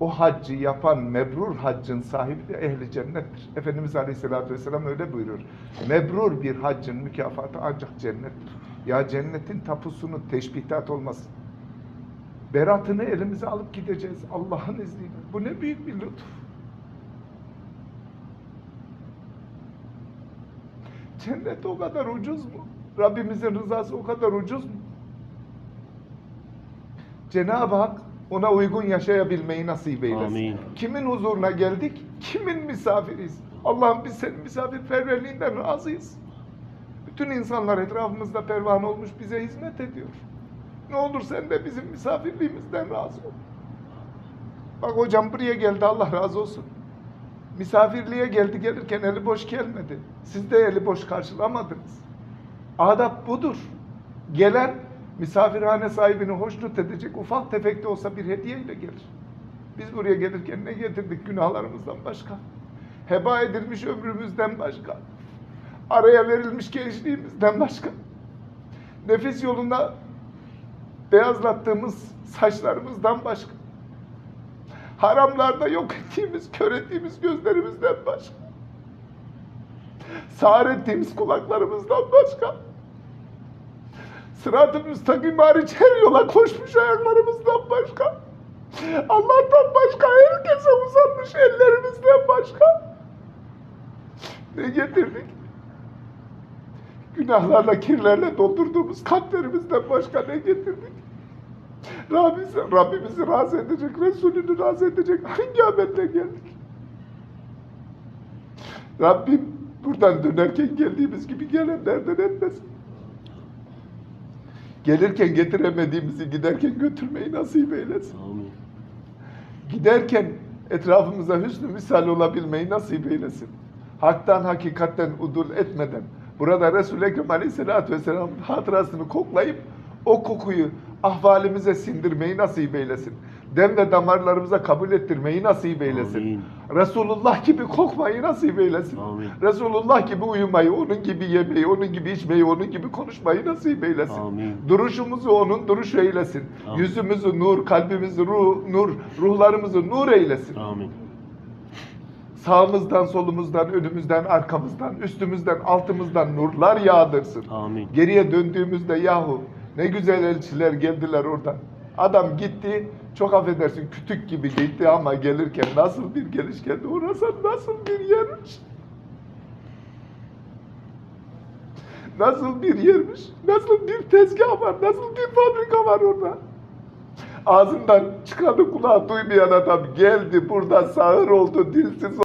o haccı yapan mebrur haccın sahibi de ehli cennettir. Efendimiz Aleyhisselatü Vesselam öyle buyurur. Mebrur bir haccın mükafatı ancak cennettir. Ya cennetin tapusunu teşbihat olmasın. Beratını elimize alıp gideceğiz Allah'ın izniyle. Bu ne büyük bir lütuf. Cennet o kadar ucuz mu? Rabbimizin rızası o kadar ucuz mu? Cenab-ı Hak ona uygun yaşayabilmeyi nasip eylesin. Amin. Kimin huzuruna geldik? Kimin misafiriyiz? Allah'ım biz senin misafirperverliğinden razıyız. Bütün insanlar etrafımızda pervan olmuş bize hizmet ediyor. Ne olur sen de bizim misafirliğimizden razı ol. Bak hocam buraya geldi Allah razı olsun. Misafirliğe geldi gelirken eli boş gelmedi. Siz de eli boş karşılamadınız. Adap budur. Gelen misafirhane sahibini hoşnut edecek ufak tefek de olsa bir hediyeyle gelir. Biz buraya gelirken ne getirdik günahlarımızdan başka? Heba edilmiş ömrümüzden başka. Araya verilmiş gençliğimizden başka. Nefis yolunda beyazlattığımız saçlarımızdan başka. Haramlarda yok ettiğimiz, kör ettiğimiz gözlerimizden başka. Sağır ettiğimiz kulaklarımızdan başka. Sırat-ı müstakim hariç her yola koşmuş ayaklarımızdan başka. Allah'tan başka herkese uzanmış ellerimizden başka. Ne getirdik? Günahlarla, kirlerle doldurduğumuz kalplerimizden başka ne getirdik? Rabbimizi, Rabbimizi razı edecek, Resulünü razı edecek hangi amelle geldik? Rabbim buradan dönerken geldiğimiz gibi gelenlerden etmesin. Gelirken getiremediğimizi giderken götürmeyi nasip eylesin. Amin. Giderken etrafımıza hüsnü misal olabilmeyi nasip eylesin. Haktan hakikatten udul etmeden burada Resul-i Ekrem Aleyhisselatü Vesselam'ın hatırasını koklayıp o kokuyu ahvalimize sindirmeyi nasip eylesin. Dem ve damarlarımıza kabul ettirmeyi nasip eylesin. Amin. Resulullah gibi kokmayı nasip eylesin. Amin. Resulullah gibi uyumayı, onun gibi yemeyi, onun gibi içmeyi, onun gibi konuşmayı nasip eylesin. Amin. Duruşumuzu onun duruşu eylesin. Amin. Yüzümüzü nur, kalbimizi ruh, nur, ruhlarımızı nur eylesin. Amin. Sağımızdan, solumuzdan, önümüzden, arkamızdan, üstümüzden, altımızdan nurlar yağdırsın. Amin. Geriye döndüğümüzde yahu ne güzel elçiler geldiler oradan. Adam gitti, çok affedersin kütük gibi gitti ama gelirken nasıl bir geliş geldi. Orası nasıl bir yermiş. Nasıl bir yermiş, nasıl bir tezgah var, nasıl bir fabrika var orada. Ağzından çıkanı kulağı duymayan adam geldi burada sağır oldu, dilsiz